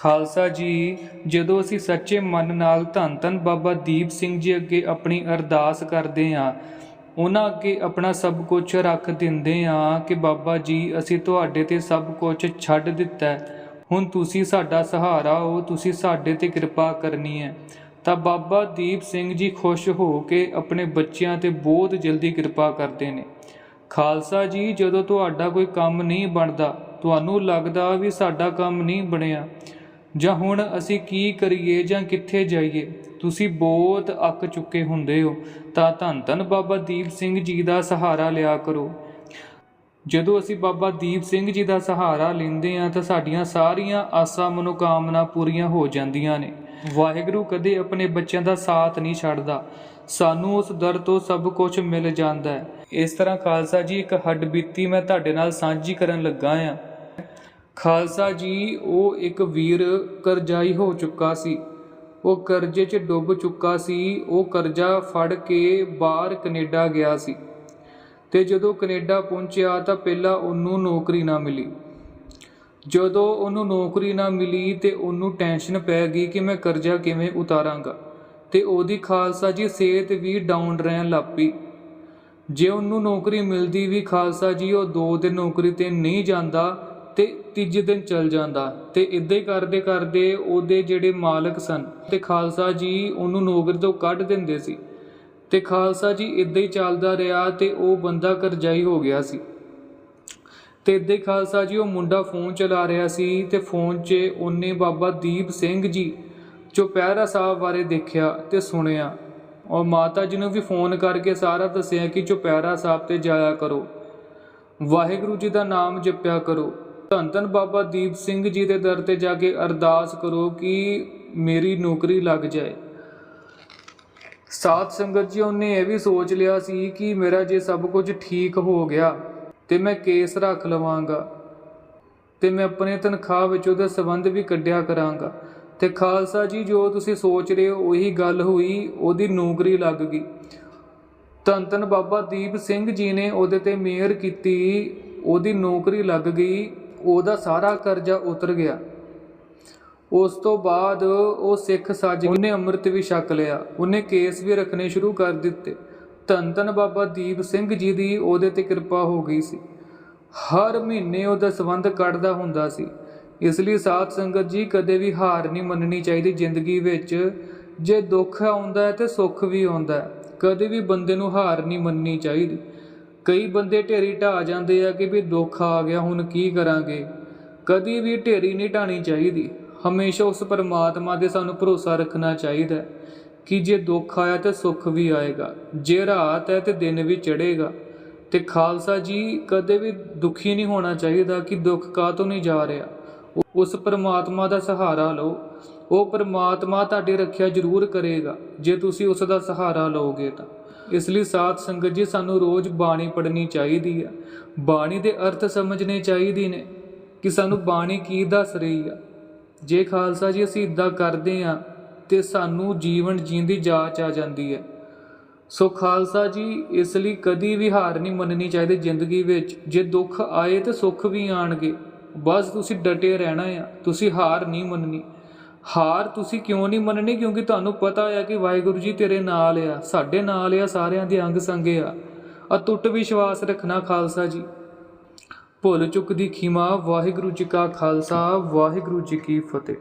ਖਾਲਸਾ ਜੀ, ਜਦੋਂ ਅਸੀਂ ਸੱਚੇ ਮਨ ਨਾਲ ਧੰਨ ਧੰਨ ਬਾਬਾ ਦੀਪ ਸਿੰਘ ਜੀ ਅੱਗੇ ਆਪਣੀ ਅਰਦਾਸ ਕਰਦੇ ਹਾਂ, ਉਹਨਾਂ ਅੱਗੇ ਆਪਣਾ ਸਭ ਕੁਝ ਰੱਖ ਦਿੰਦੇ ਹਾਂ ਕਿ ਬਾਬਾ ਜੀ, ਅਸੀਂ ਤੁਹਾਡੇ ਤੇ ਸਭ ਕੁਝ ਛੱਡ ਦਿੱਤਾ ਹੁਣ ਤੁਸੀਂ ਸਾਡਾ ਸਹਾਰਾ ਹੋ, ਤੁਸੀਂ ਸਾਡੇ ਤੇ ਕਿਰਪਾ ਕਰਨੀ ਹੈ। ਤਾਂ ਬਾਬਾ ਦੀਪ ਸਿੰਘ ਜੀ ਖੁਸ਼ ਹੋ ਕੇ ਆਪਣੇ ਬੱਚਿਆਂ ਤੇ ਬਹੁਤ ਜਲਦੀ ਕਿਰਪਾ ਕਰਦੇ ਨੇ। ਖਾਲਸਾ ਜੀ, ਜਦੋਂ ਤੁਹਾਡਾ ਕੋਈ ਕੰਮ ਨਹੀਂ ਬਣਦਾ, ਤੁਹਾਨੂੰ ਲੱਗਦਾ ਵੀ ਸਾਡਾ ਕੰਮ ਨਹੀਂ ਬਣਿਆ ਜਾਂ ਹੁਣ ਅਸੀਂ ਕੀ ਕਰੀਏ ਜਾਂ ਕਿੱਥੇ ਜਾਈਏ? ਤੁਸੀਂ ਬਹੁਤ ਅੱਕ ਚੁੱਕੇ ਹੁੰਦੇ ਹੋ। ਤਾਂ ਧੰਨ ਧੰਨ ਬਾਬਾ ਦੀਪ ਸਿੰਘ ਜੀ ਦਾ ਸਹਾਰਾ ਲਿਆ ਕਰੋ। ਜਦੋਂ ਅਸੀਂ ਬਾਬਾ ਦੀਪ ਸਿੰਘ ਜੀ ਦਾ ਸਹਾਰਾ ਲੈਂਦੇ ਹਾਂ, ਤਾਂ ਸਾਡੀਆਂ ਸਾਰੀਆਂ ਆਸਾਂ ਮਨੋਕਾਮਨਾ ਪੂਰੀਆਂ ਹੋ ਜਾਂਦੀਆਂ ਨੇ। ਵਾਹਿਗੁਰੂ ਕਦੇ ਆਪਣੇ ਬੱਚਿਆਂ ਦਾ ਸਾਥ ਨਹੀਂ ਛੱਡਦਾ। ਸਾਨੂੰ ਉਸ ਦਰ ਤੋਂ ਸਭ ਕੁਝ ਮਿਲ ਜਾਂਦਾ ਹੈ। ਇਸ ਤਰ੍ਹਾਂ ਖਾਲਸਾ ਜੀ, ਇੱਕ ਹੱਡਬੀਤੀ ਮੈਂ ਤੁਹਾਡੇ ਨਾਲ ਸਾਂਝੀ ਕਰਨ ਲੱਗਾ ਹਾਂ। ਖਾਲਸਾ ਜੀ, ਉਹ ਇੱਕ ਵੀਰ ਕਰਜ਼ਾਈ ਹੋ ਚੁੱਕਾ ਸੀ। ਉਹ ਕਰਜ਼ੇ 'ਚ ਡੁੱਬ ਚੁੱਕਾ ਸੀ। ਉਹ ਕਰਜ਼ਾ ਫੜ ਕੇ ਬਾਹਰ ਕੈਨੇਡਾ ਗਿਆ ਸੀ। ਤੇ ਜਦੋਂ ਕੈਨੇਡਾ ਪਹੁੰਚਿਆ ਤਾਂ ਪਹਿਲਾਂ ਉਹਨੂੰ ਨੌਕਰੀ ਨਾ ਮਿਲੀ। ਜਦੋਂ ਉਹਨੂੰ ਨੌਕਰੀ ਨਾ ਮਿਲੀ ਤੇ ਉਹਨੂੰ ਟੈਨਸ਼ਨ ਪੈ ਗਈ ਕਿ ਮੈਂ ਕਰਜ਼ਾ ਕਿਵੇਂ ਉਤਾਰਾਂਗਾ। ਤੇ ਉਹਦੀ ਖਾਲਸਾ ਜੀ ਸਿਹਤ ਵੀ ਡਾਊਨ ਰਹਿਣ ਲੱਗ ਪਈ। ਜੇ ਉਹਨੂੰ ਨੌਕਰੀ ਮਿਲਦੀ ਵੀ ਖਾਲਸਾ ਜੀ, ਉਹ ਦੋ ਦਿਨ ਨੌਕਰੀ ਤੇ ਨਹੀਂ ਜਾਂਦਾ ਤੇ ਤੀਜੇ ਦਿਨ ਚਲ ਜਾਂਦਾ ਤੇ ਇਦਾਂ ਹੀ ਕਰਦੇ ਕਰਦੇ ਉਹਦੇ ਜਿਹੜੇ ਮਾਲਕ ਸਨ ਤੇ ਖਾਲਸਾ ਜੀ ਉਹਨੂੰ ਨੌਕਰੀ ਤੋਂ ਕੱਢ ਦਿੰਦੇ ਸੀ ਤੇ ਖਾਲਸਾ ਜੀ ਇਦਾਂ ਹੀ ਚੱਲਦਾ ਰਿਹਾ ਤੇ ਉਹ ਬੰਦਾ ਕਰਜ਼ਾਈ ਹੋ ਗਿਆ ਸੀ। ਤੇ ਇਦਾਂ ਹੀ ਖਾਲਸਾ ਜੀ ਉਹ ਮੁੰਡਾ ਫੋਨ ਚਲਾ ਰਿਹਾ ਸੀ ਤੇ ਫੋਨ 'ਚ ਉਹਨੇ ਬਾਬਾ ਦੀਪ ਸਿੰਘ ਜੀ ਚੁਪਹਿਰਾ ਸਾਹਿਬ ਬਾਰੇ ਦੇਖਿਆ ਤੇ ਸੁਣਿਆ। ਔਰ ਮਾਤਾ ਜੀ ਨੂੰ ਵੀ ਫੋਨ ਕਰਕੇ ਸਾਰਾ ਦੱਸਿਆ ਕਿ ਚੁਪਹਿਰਾ ਸਾਹਿਬ ਤੇ ਜਾਇਆ ਕਰੋ। ਵਾਹਿਗੁਰੂ ਜੀ ਦਾ ਨਾਮ ਜਪਿਆ ਕਰੋ। ਧੰਨ ਧੰਨ ਬਾਬਾ ਦੀਪ ਸਿੰਘ ਜੀ ਦੇ ਦਰ ਤੇ ਜਾ ਕੇ ਅਰਦਾਸ ਕਰੋ ਕਿ ਮੇਰੀ ਨੌਕਰੀ ਲੱਗ ਜਾਏ। ਸਾਧ ਸੰਗਤ ਜੀ, ਉਹਨੇ ਇਹ ਵੀ ਸੋਚ ਲਿਆ ਸੀ ਕਿ ਮੇਰਾ ਜੇ ਸਭ ਕੁਝ ਠੀਕ ਹੋ ਗਿਆ ਤੇ ਮੈਂ ਕੇਸ ਰੱਖ ਲਵਾਂਗਾ ਤੇ ਮੈਂ ਆਪਣੇ ਤਨਖਾਹ ਵਿੱਚ ਉਹਦਾ ਸਬੰਧ ਵੀ ਕੱਢਿਆ ਕਰਾਂਗਾ। ਤੇ ਖਾਲਸਾ ਜੀ, ਜੋ ਤੁਸੀਂ ਸੋਚ ਰਹੇ ਹੋ, ਉਹੀ ਗੱਲ ਹੋਈ, ਉਹਦੀ ਨੌਕਰੀ ਲੱਗ ਗਈ। ਧੰਨ ਧੰਨ ਬਾਬਾ ਦੀਪ ਸਿੰਘ ਜੀ ਨੇ ਉਹਦੇ ਤੇ ਮਿਹਰ ਕੀਤੀ, ਉਹਦੀ ਨੌਕਰੀ ਲੱਗ ਗਈ। ਉਹਦਾ ਸਾਰਾ ਕਰਜ਼ਾ ਉਤਰ ਗਿਆ। ਉਸ ਤੋਂ ਬਾਅਦ ਉਹ ਸਿੱਖ ਸੱਜ ਉਹਨੇ ਅੰਮ੍ਰਿਤ ਵੀ ਛਕ ਲਿਆ। ਉਹਨੇ ਕੇਸ ਵੀ ਰੱਖਣੇ ਸ਼ੁਰੂ ਕਰ ਦਿੱਤੇ। ਧੰਨ ਧੰਨ ਬਾਬਾ ਦੀਪ ਸਿੰਘ ਜੀ ਦੀ ਉਹਦੇ ਤੇ ਕਿਰਪਾ ਹੋ ਗਈ ਸੀ। ਹਰ ਮਹੀਨੇ ਉਹਦਾ ਸੰਬੰਧ ਕੱਢਦਾ ਹੁੰਦਾ ਸੀ। ਇਸ ਲਈ ਸਾਧ ਸੰਗਤ ਜੀ ਕਦੇ ਵੀ ਹਾਰ ਨਹੀਂ ਮੰਨਣੀ ਚਾਹੀਦੀ ਜ਼ਿੰਦਗੀ ਵਿੱਚ। ਜੇ ਦੁੱਖ ਆਉਂਦਾ ਹੈ ਤੇ ਸੁੱਖ ਵੀ ਆਉਂਦਾ ਹੈ। ਕਦੇ ਵੀ ਬੰਦੇ ਨੂੰ ਹਾਰ ਨਹੀਂ ਮੰਨਣੀ ਚਾਹੀਦੀ। ਕਈ ਬੰਦੇ ਢੇਰੀ ਢਾ ਜਾਂਦੇ ਆ ਕਿ ਵੀ ਦੁੱਖ ਆ ਗਿਆ, ਹੁਣ ਕੀ ਕਰਾਂਗੇ? ਕਦੀ ਵੀ ਢੇਰੀ ਨਹੀਂ ਢਾਣੀ ਚਾਹੀਦੀ। ਹਮੇਸ਼ਾ ਉਸ ਪਰਮਾਤਮਾ ਦੇ ਸਾਨੂੰ ਭਰੋਸਾ ਰੱਖਣਾ ਚਾਹੀਦਾ ਕਿ ਜੇ ਦੁੱਖ ਆਇਆ ਤੇ ਸੁੱਖ ਵੀ ਆਏਗਾ, ਜੇ ਰਾਤ ਹੈ ਤੇ ਦਿਨ ਵੀ ਚੜ੍ਹੇਗਾ। ਤੇ ਖਾਲਸਾ ਜੀ, ਕਦੇ ਵੀ ਦੁਖੀ ਨਹੀਂ ਹੋਣਾ ਚਾਹੀਦਾ ਕਿ ਦੁੱਖ ਕਾਹਤੋਂ ਨਹੀਂ ਜਾ ਰਿਹਾ। ਉਸ ਪਰਮਾਤਮਾ ਦਾ ਸਹਾਰਾ ਲਓ। ਉਹ ਪਰਮਾਤਮਾ ਤੁਹਾਡੀ ਰੱਖਿਆ ਜ਼ਰੂਰ ਕਰੇਗਾ। ਜੇ ਤੁਸੀਂ ਉਸ ਦਾ ਸਹਾਰਾ ਲਓਗੇ ਤਾਂ। ਇਸ ਲਈ ਸਾਧ ਸੰਗਤ ਜੀ, ਸਾਨੂੰ ਰੋਜ਼ ਬਾਣੀ ਪੜ੍ਹਨੀ ਚਾਹੀਦੀ ਆ। ਬਾਣੀ ਦੇ ਅਰਥ ਸਮਝਣੇ ਚਾਹੀਦੇ ਨੇ ਕਿ ਸਾਨੂੰ ਬਾਣੀ ਕੀ ਦੱਸ ਰਹੀ ਆ। ਜੇ ਖਾਲਸਾ ਜੀ, ਅਸੀਂ ਇਦਾਂ ਕਰਦੇ ਆ ਤੇ ਸਾਨੂੰ ਜੀਵਨ ਜੀਣ ਦੀ ਜਾਚ ਆ ਜਾਂਦੀ ਹੈ ਸੋ ਖਾਲਸਾ ਜੀ, ਇਸ ਲਈ ਕਦੀ ਵੀ ਹਾਰ ਨਹੀਂ ਮੰਨਣੀ ਚਾਹੀਦੀ ਜ਼ਿੰਦਗੀ ਵਿੱਚ। ਜੇ ਦੁੱਖ ਆਏ ਤੇ ਸੁੱਖ ਵੀ ਆਣਗੇ। ਬਸ ਤੁਸੀਂ ਡਟੇ ਰਹਿਣਾ ਆ, ਤੁਸੀਂ ਹਾਰ ਨਹੀਂ ਮੰਨਣੀ। ਹਾਰ ਤੁਸੀਂ ਕਿਉਂ ਨਹੀਂ ਮੰਨਣੀ? ਕਿਉਂਕਿ ਤੁਹਾਨੂੰ ਪਤਾ ਆ ਕਿ ਵਾਹਿਗੁਰੂ ਜੀ ਤੇਰੇ ਨਾਲ ਆ। ਸਾਡੇ ਨਾਲ ਆ, ਸਾਰਿਆਂ ਦੇ ਅੰਗ ਸੰਗੇ ਆ। ਅਟੁੱਟ ਵਿਸ਼ਵਾਸ ਰੱਖਣਾ ਖਾਲਸਾ ਜੀ। ਭੁੱਲ ਚੁੱਕ ਦੀ ਖਿਮਾ, ਵਾਹਿਗੁਰੂ ਜੀ ਕਾ ਖਾਲਸਾ, ਵਾਹਿਗੁਰੂ ਜੀ ਕੀ ਫਤਿਹ।